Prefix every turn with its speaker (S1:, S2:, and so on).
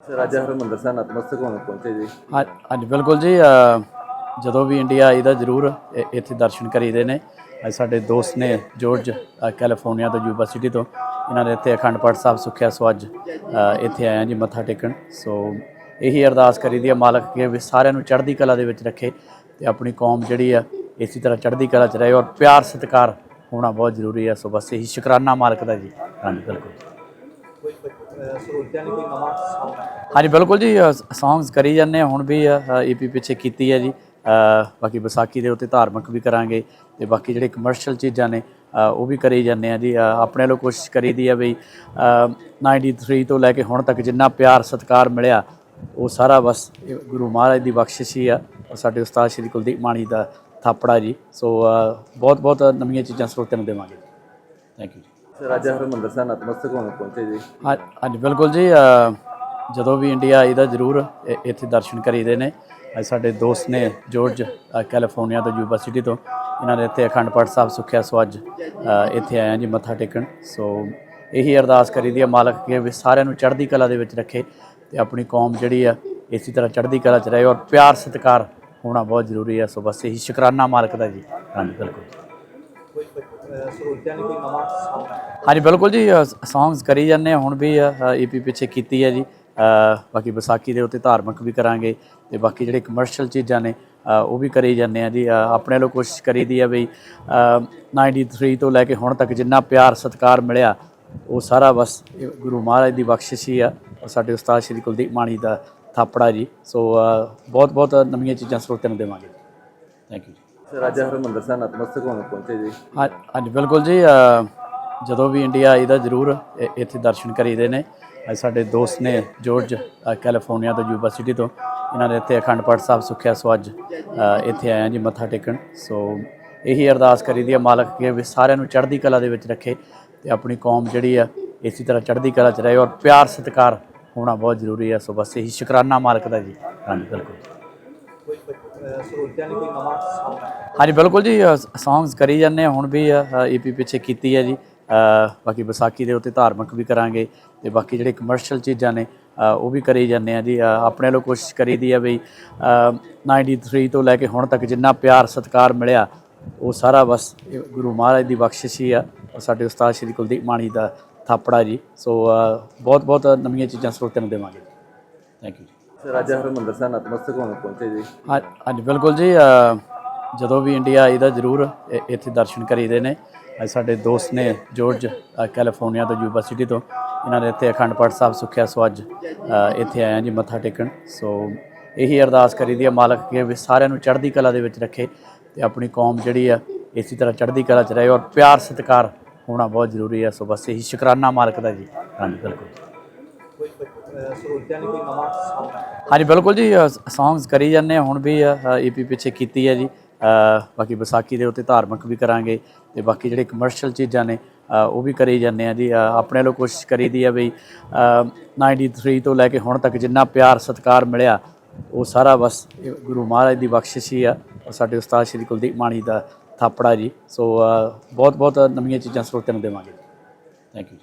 S1: ਰਾਜਾ ਹਰਮੰਦਰ ਸਾਹਿਬ ਨਤਮਸਤਕ ਹੋਣ ਪਹੁੰਚੇ ਜੀ।
S2: ਹਾਂ, ਹਾਂਜੀ, ਬਿਲਕੁਲ ਜੀ ਜਦੋਂ ਵੀ ਇੰਡੀਆ ਆਈਦਾ ਜ਼ਰੂਰ ਇੱਥੇ ਦਰਸ਼ਨ ਕਰੀਦੇ ਨੇ। ਅੱਜ ਸਾਡੇ ਦੋਸਤ ਨੇ ਜੋਰਜ ਕੈਲੀਫੋਰਨੀਆ ਤੋਂ, ਯੂਨੀਵਰਸਿਟੀ ਤੋਂ। ਇਹਨਾਂ ਨੇ ਇੱਥੇ ਅਖੰਡ ਪਾਠ ਸਾਹਿਬ ਸੁਖਿਆ, ਸੋ ਅੱਜ ਇੱਥੇ ਆਇਆ ਜੀ ਮੱਥਾ ਟੇਕਣ। ਸੋ ਇਹੀ ਅਰਦਾਸ ਕਰੀਦੀ ਹੈ ਮਾਲਕ ਕਿ ਵੀ ਸਾਰਿਆਂ ਨੂੰ ਚੜ੍ਹਦੀ ਕਲਾ ਦੇ ਵਿੱਚ ਰੱਖੇ ਤੇ ਆਪਣੀ ਕੌਮ ਜਿਹੜੀ ਆ, ਇਸੇ ਤਰ੍ਹਾਂ ਚੜ੍ਹਦੀ ਕਲਾ 'ਚ ਰਹੇ ਔਰ ਪਿਆਰ ਸਤਿਕਾਰ ਹੋਣਾ ਬਹੁਤ ਜ਼ਰੂਰੀ ਹੈ ਸੋ ਬਸ ਇਹੀ ਸ਼ੁਕਰਾਨਾ ਮਾਲਕ ਦਾ ਜੀ। ਹਾਂਜੀ, ਬਿਲਕੁਲ।
S1: ਕੋਈ ਸਰੋਤਿਆਂ ਨੇ ਕੋਈ ਨਵਾਂ
S2: ਹਾਂਜੀ ਬਿਲਕੁਲ ਜੀ ਸੌਂਗਸ ਕਰੀ ਜਾਂਦੇ ਹਾਂ ਹੁਣ ਵੀ ਈਪੀ ਪਿੱਛੇ ਕੀਤੀ ਹੈ ਜੀ। ਬਾਕੀ ਵਿਸਾਖੀ ਦੇ ਉੱਤੇ ਧਾਰਮਿਕ ਵੀ ਕਰਾਂਗੇ ਤੇ ਬਾਕੀ ਜਿਹੜੇ ਕਮਰਸ਼ੀਅਲ ਚੀਜ਼ਾਂ ਨੇ ਉਹ ਵੀ ਕਰੀ ਜਾਂਦੇ ਆ ਜੀ। ਆਪਣੇ ਵੱਲੋਂ ਕੋਸ਼ਿਸ਼ ਕਰੀਦੀ ਆ ਵੀ ਅ, 93 ਤੋਂ ਲੈ ਕੇ ਹੁਣ ਤੱਕ ਜਿੰਨਾ ਪਿਆਰ ਸਤਿਕਾਰ ਮਿਲਿਆ ਉਹ ਸਾਰਾ ਬਸ ਗੁਰੂ ਮਹਾਰਾਜ ਦੀ ਬਖਸ਼ਿਸ਼ ਹੀ ਆ ਔਰ ਸਾਡੇ ਉਸਤਾਦ ਸ਼੍ਰੀ ਕੁਲਦੀਪ ਮਾਣੀ ਦਾ ਥਾਪੜਾ ਜੀ। ਸੋ ਬਹੁਤ ਬਹੁਤ ਨਵੀਆਂ ਚੀਜ਼ਾਂ ਸਰੋਤਿਆਂ ਨੂੰ ਦੇਵਾਂਗੇ। ਥੈਂਕ ਯੂ ਜੀ
S1: ਰਾਜਾ ਹਰਮੰਦਰ ਸਾਹਿਬ ਨਤਮਸਤਕ ਹੋਣ ਪਹੁੰਚੇ ਜੀ।
S2: ਹਾਂ, ਹਾਂਜੀ, ਬਿਲਕੁਲ ਜੀ ਜਦੋਂ ਵੀ ਇੰਡੀਆ ਆਈਦਾ ਜ਼ਰੂਰ ਇੱਥੇ ਦਰਸ਼ਨ ਕਰੀਦੇ ਨੇ। ਅੱਜ ਸਾਡੇ ਦੋਸਤ ਨੇ ਜੋਰਜ ਕੈਲੀਫੋਰਨੀਆ ਤੋਂ, ਯੂਨੀਵਰਸਿਟੀ ਤੋਂ। ਇਹਨਾਂ ਨੇ ਇੱਥੇ ਅਖੰਡ ਪਾਠ ਸਾਹਿਬ ਸੁਖਿਆ ਸੋ ਅੱਜ ਇੱਥੇ ਆਇਆ ਜੀ, ਮੱਥਾ ਟੇਕਣ। ਸੋ ਇਹੀ ਅਰਦਾਸ ਕਰੀਦੀ ਹੈ ਮਾਲਕ ਕਿ ਵੀ ਸਾਰਿਆਂ ਨੂੰ ਚੜ੍ਹਦੀ ਕਲਾ ਦੇ ਵਿੱਚ ਰੱਖੇ ਤੇ ਆਪਣੀ ਕੌਮ ਜਿਹੜੀ ਆ, ਇਸੇ ਤਰ੍ਹਾਂ ਚੜ੍ਹਦੀ ਕਲਾ 'ਚ ਰਹੇ ਔਰ ਪਿਆਰ ਸਤਿਕਾਰ ਹੋਣਾ ਬਹੁਤ ਜ਼ਰੂਰੀ ਹੈ ਸੋ ਬਸ ਇਹੀ ਸ਼ੁਕਰਾਨਾ ਮਾਲਕ ਦਾ ਜੀ। ਹਾਂਜੀ, ਬਿਲਕੁਲ।
S1: ਕੋਈ ਸਰੋਤਿਆਂ ਕੋਈ ਨਵਾਂ
S2: ਹਾਂਜੀ ਬਿਲਕੁਲ ਜੀ ਸੌਂਗਸ ਕਰੀ ਜਾਂਦੇ ਹਾਂ ਹੁਣ ਵੀ ਈਪੀ ਪਿੱਛੇ ਕੀਤੀ ਹੈ ਜੀ। ਬਾਕੀ ਵਿਸਾਖੀ ਦੇ ਉੱਤੇ ਧਾਰਮਿਕ ਵੀ ਕਰਾਂਗੇ ਤੇ ਬਾਕੀ ਜਿਹੜੇ ਕਮਰਸ਼ੀਅਲ ਚੀਜ਼ਾਂ ਨੇ ਉਹ ਵੀ ਕਰੀ ਜਾਂਦੇ ਆ ਜੀ। ਆਪਣੇ ਵੱਲੋਂ ਕੋਸ਼ਿਸ਼ ਕਰੀਦੀ ਆ ਵੀ ਅ, 93 ਤੋਂ ਲੈ ਕੇ ਹੁਣ ਤੱਕ ਜਿੰਨਾ ਪਿਆਰ ਸਤਿਕਾਰ ਮਿਲਿਆ ਉਹ ਸਾਰਾ ਬਸ ਗੁਰੂ ਮਹਾਰਾਜ ਦੀ ਬਖਸ਼ਿਸ਼ ਹੀ ਆ ਸਾਡੇ ਉਸਤਾਦ ਸ਼੍ਰੀ ਕੁਲਦੀਪ ਮਾਣੀ ਦਾ ਥਾਪੜਾ ਜੀ। ਸੋ ਬਹੁਤ ਬਹੁਤ ਨਵੀਆਂ ਚੀਜ਼ਾਂ ਸਰੋਤਿਆਂ ਨੂੰ ਦੇਵਾਂਗੇ। ਥੈਂਕ ਯੂ ਜੀ
S1: ਰਾਜਾ ਹਰਮੰਦਰ ਸਾਹਿਬ ਨਤਮਸਤਕ ਹੋਣ ਪਹੁੰਚੇ ਜੀ।
S2: ਹਾਂ, ਹਾਂਜੀ, ਬਿਲਕੁਲ ਜੀ ਜਦੋਂ ਵੀ ਇੰਡੀਆ ਆਈਦਾ ਜ਼ਰੂਰ ਇੱਥੇ ਦਰਸ਼ਨ ਕਰੀਦੇ ਨੇ। ਅੱਜ ਸਾਡੇ ਦੋਸਤ ਨੇ ਜੋਰਜ ਕੈਲੀਫੋਰਨੀਆ ਤੋਂ ਯੂਨੀਵਰਸਿਟੀ ਤੋਂ। ਇਹਨਾਂ ਨੇ ਇੱਥੇ ਅਖੰਡ ਪਾਠ ਸਾਹਿਬ ਸੁਖਿਆ ਸੋ ਅੱਜ ਇੱਥੇ ਆਇਆ ਜੀ, ਮੱਥਾ ਟੇਕਣ। ਸੋ ਇਹੀ ਅਰਦਾਸ ਕਰੀਦੀ ਹੈ ਮਾਲਕ ਕਿ ਵੀ ਸਾਰਿਆਂ ਨੂੰ ਚੜ੍ਹਦੀ ਕਲਾ ਦੇ ਵਿੱਚ ਰੱਖੇ ਤੇ ਆਪਣੀ ਕੌਮ ਜਿਹੜੀ ਆ, ਇਸੇ ਤਰ੍ਹਾਂ ਚੜ੍ਹਦੀ ਕਲਾ 'ਚ ਰਹੇ ਔਰ ਪਿਆਰ ਸਤਿਕਾਰ ਹੋਣਾ ਬਹੁਤ ਜ਼ਰੂਰੀ ਹੈ ਸੋ ਬਸ ਇਹੀ ਸ਼ੁਕਰਾਨਾ ਮਾਲਕ ਦਾ ਜੀ। ਹਾਂਜੀ, ਬਿਲਕੁਲ।
S1: ਸਰੋਤਿਆਂ ਨੇ ਕੋਈ ਨਵਾਂ
S2: ਹਾਂਜੀ ਬਿਲਕੁਲ ਜੀ ਸੌਂਗਸ ਕਰੀ ਜਾਂਦੇ ਹਾਂ ਹੁਣ ਵੀ ਈਪੀ ਪਿੱਛੇ ਕੀਤੀ ਹੈ ਜੀ। ਬਾਕੀ ਵਿਸਾਖੀ ਦੇ ਉੱਤੇ ਧਾਰਮਿਕ ਵੀ ਕਰਾਂਗੇ ਤੇ ਬਾਕੀ ਜਿਹੜੇ ਕਮਰਸ਼ੀਅਲ ਚੀਜ਼ਾਂ ਨੇ ਉਹ ਵੀ ਕਰੀ ਜਾਂਦੇ ਆ ਜੀ। ਆਪਣੇ ਵੱਲੋਂ ਕੋਸ਼ਿਸ਼ ਕਰੀਦੀ ਆ ਵੀ ਅ, 93 ਤੋਂ ਲੈ ਕੇ ਹੁਣ ਤੱਕ ਜਿੰਨਾ ਪਿਆਰ ਸਤਿਕਾਰ ਮਿਲਿਆ ਉਹ ਸਾਰਾ ਬਸ ਗੁਰੂ ਮਹਾਰਾਜ ਦੀ ਬਖਸ਼ਿਸ਼ ਹੀ ਆ। ਸਾਡੇ ਉਸਤਾਦ ਸ਼੍ਰੀ ਕੁਲਦੀਪ ਮਾਣੀ ਦਾ ਥਾਪੜਾ ਜੀ। ਸੋ ਬਹੁਤ ਬਹੁਤ ਨਵੀਆਂ ਚੀਜ਼ਾਂ ਸਰੋਤਿਆਂ ਨੂੰ ਦੇਵਾਂਗੇ। ਥੈਂਕ ਯੂ ਜੀ।
S1: ਰਾਜਾ ਹਰਮੰਦਰ ਸਾਹਿਬ ਨਤਮਸਤਕ ਹੋਣ ਪਹੁੰਚੇ ਜੀ।
S2: ਹਾਂ, ਹਾਂਜੀ, ਬਿਲਕੁਲ ਜੀ ਜਦੋਂ ਵੀ ਇੰਡੀਆ ਆਈਦਾ ਜ਼ਰੂਰ ਇੱਥੇ ਦਰਸ਼ਨ ਕਰੀਦੇ ਨੇ। ਅੱਜ ਸਾਡੇ ਦੋਸਤ ਨੇ ਜੋਰਜ ਕੈਲੀਫੋਰਨੀਆ ਤੋਂ ਯੂਨੀਵਰਸਿਟੀ ਤੋਂ। ਇਹਨਾਂ ਨੇ ਇੱਥੇ ਅਖੰਡ ਪਾਠ ਸਾਹਿਬ ਸੁਖਿਆ ਸੋ ਅੱਜ ਇੱਥੇ ਆਇਆ ਜੀ, ਮੱਥਾ ਟੇਕਣ। ਸੋ, ਇਹੀ ਅਰਦਾਸ ਕਰੀਦੀ ਹੈ ਮਾਲਕ ਕਿ ਵੀ ਸਾਰਿਆਂ ਨੂੰ ਚੜ੍ਹਦੀ ਕਲਾ ਦੇ ਵਿੱਚ ਰੱਖੇ ਤੇ ਆਪਣੀ ਕੌਮ ਜਿਹੜੀ ਆ, ਇਸੇ ਤਰ੍ਹਾਂ ਚੜ੍ਹਦੀ ਕਲਾ 'ਚ ਰਹੇ ਔਰ ਪਿਆਰ ਸਤਿਕਾਰ ਹੋਣਾ ਬਹੁਤ ਜ਼ਰੂਰੀ ਹੈ ਸੋ ਬਸ ਇਹੀ ਸ਼ੁਕਰਾਨਾ ਮਾਲਕ ਦਾ ਜੀ। ਹਾਂਜੀ, ਬਿਲਕੁਲ।
S1: ਸਰੋਤਿਆਂ ਨੇ ਕੋਈ ਨਵਾਂ
S2: ਹਾਂਜੀ ਬਿਲਕੁਲ ਜੀ ਸੌਂਗਸ ਕਰੀ ਜਾਂਦੇ ਹਾਂ ਹੁਣ ਵੀ ਈਪੀ ਪਿੱਛੇ ਕੀਤੀ ਹੈ ਜੀ। ਬਾਕੀ ਵਿਸਾਖੀ ਦੇ ਉੱਤੇ ਧਾਰਮਿਕ ਵੀ ਕਰਾਂਗੇ ਤੇ ਬਾਕੀ ਜਿਹੜੇ ਕਮਰਸ਼ੀਅਲ ਚੀਜ਼ਾਂ ਨੇ ਉਹ ਵੀ ਕਰੀ ਜਾਂਦੇ ਆ ਜੀ। ਆਪਣੇ ਵੱਲੋਂ ਕੋਸ਼ਿਸ਼ ਕਰੀਦੀ ਆ ਵੀ ਅ, 93 ਤੋਂ ਲੈ ਕੇ ਹੁਣ ਤੱਕ ਜਿੰਨਾ ਪਿਆਰ ਸਤਿਕਾਰ ਮਿਲਿਆ ਉਹ ਸਾਰਾ ਬਸ ਗੁਰੂ ਮਹਾਰਾਜ ਦੀ ਬਖਸ਼ਿਸ਼ ਹੀ ਆ। ਸਾਡੇ ਉਸਤਾਦ ਸ਼੍ਰੀ ਕੁਲਦੀਪ ਮਾਣੀ ਦਾ ਥਾਪੜਾ ਜੀ। ਸੋ ਬਹੁਤ ਬਹੁਤ ਨਵੀਆਂ ਚੀਜ਼ਾਂ ਸਰੋਤਿਆਂ ਨੂੰ ਦੇਵਾਂਗੇ। Thank you